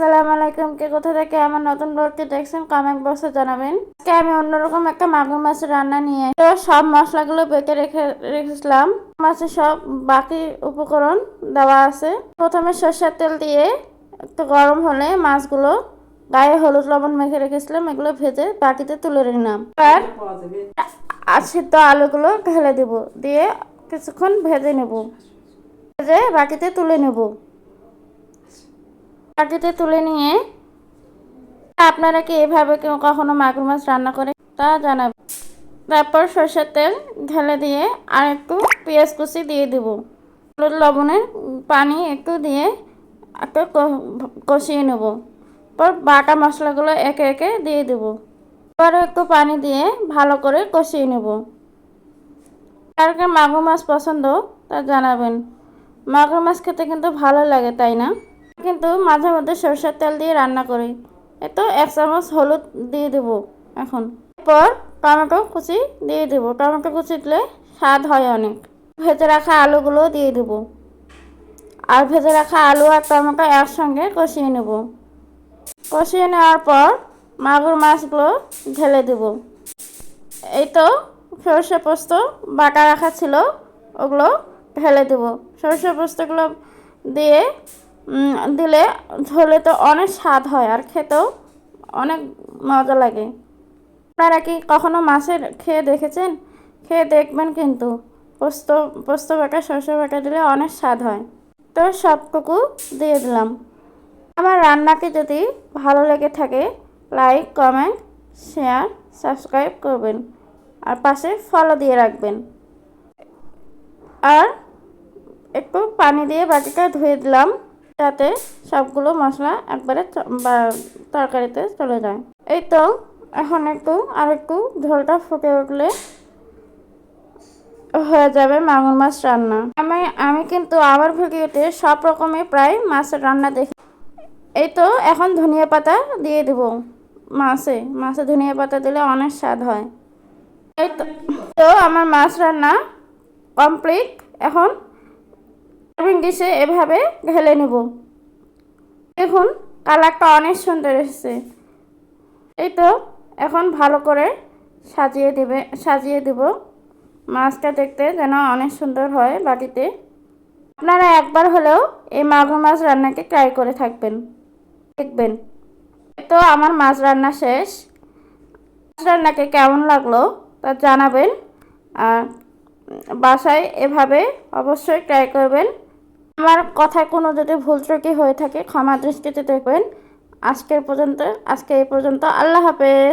সালাম আলাইকুম, কে কোথা থেকে আমার নতুন ব্লগটি দেখছেন কমেন্ট বক্সে জানাবেন। আজকে আমি অন্যরকম একটা মাগুর মাছের রান্না নিয়ে তো সব মশলাগুলো বেটে রেখে রেখেছিলাম। মাছের সব বাকি উপকরণ দেওয়া আছে। প্রথমে সর্ষের তেল দিয়ে একটু গরম হলে মাছগুলো গায়ে হলুদ লবণ মেখে রেখেছিলাম, এগুলো ভেজে বাটিতে তুলে নিলাম। আর সিদ্ধ আলুগুলো ঢেলে দেব, দিয়ে কিছুক্ষণ ভেজে নেব। ভেজে বাটিতে তুলে নেব। বাটিতে তুলে নিয়ে আপনারা কি এভাবে কেউ কখনো মাগুর মাছ রান্না করে তা জানাবেন। তারপর সর্ষের তেল ঢেলে দিয়ে আর একটু পেঁয়াজ কুচি দিয়ে দেবো। হলুদ লবণের পানি একটু দিয়ে একটু কষিয়ে নেব। পর বাটা মশলাগুলো একে একে দিয়ে দেবো। আবারও একটু পানি দিয়ে ভালো করে কষিয়ে নেব। কার মাগুর মাছ পছন্দ তা জানাবেন। মাগুর মাছ খেতে কিন্তু ভালো লাগে, তাই না? কিন্তু মাঝে মধ্যে সরষের তেল দিয়ে রান্না করি। এতো এক চামচ হলুদ দিয়ে দেব এখন। এরপর টমেটো কুচি দিয়ে দেব। টমেটো কুচি দিলে স্বাদ হয় অনেক। ভেজে রাখা আলুগুলো দিয়ে দেব। আর ভেজে রাখা আলু আর টমেটো একসঙ্গে কষিয়ে নেব। কষিয়ে নেওয়ার পর মাগুর মাছগুলো ঢেলে দেব। এই তো সরষে পোস্ত বাটা রাখা ছিল, ওগুলো ঢেলে দেব। সরষে পোস্তগুলো দিয়ে দিলে ঝোলে তো অনেক স্বাদ হয় আর খেতেও অনেক মজা লাগে। আপনারা কি কখনো মাছের খেয়ে দেখেছেন? খেয়ে দেখবেন কিন্তু। পোস্ত পোস্ত বাটা শস্য বাটা দিলে অনেক স্বাদ হয়। তো সবটুকু দিয়ে দিলাম। আমার রান্নাকে যদি ভালো লেগে থাকে, লাইক, কমেন্ট, শেয়ার, সাবস্ক্রাইব করবেন। আর পাশে ফলো দিয়ে রাখবেন। আর একটু পানি দিয়ে বাটিটা ধুয়ে দিলাম। যাতে সবগুলো মশলা একবারে তরকারিতে চলে যায়। এই তো, এখন একটু আর একটু ঝোলটা ফুটে উঠলে হয়ে যাবে মাগুর মাছ রান্না। আমি আমি কিন্তু আমার ভিডিওতে সব রকমের প্রায় মাছের রান্না দেখি। এই তো, এখন ধনিয়া পাতা দিয়ে দেব মাছে। মাছে ধনিয়া পাতা দিলে অনেক স্বাদ হয়। এই তো আমার মাছ রান্না কমপ্লিট। এখন ডিশে এভাবে ঢেলে নেব। দেখুন, কালারটা অনেক সুন্দর এসেছে। এই তো, এখন ভালো করে সাজিয়ে দেবে, সাজিয়ে দেব। মাছটা দেখতে যেন অনেক সুন্দর হয় বাটিতে। আপনারা একবার হলেও এই মাগুর মাছ রান্নাকে ট্রাই করে থাকবেন, দেখবেন। তো, আমার মাছ রান্না শেষ। মাছ রান্নাকে কেমন লাগল তা জানাবেন। আর বাসায় এভাবে অবশ্যই ট্রাই করবেন। আমার কথায় কোনো যদি ভুল ত্রুটি হয়ে থাকে, ক্ষমা দৃষ্টিতে দেখবেন। আজকের পর্যন্ত, আজকে এই পর্যন্ত। আল্লাহ হাফেজ।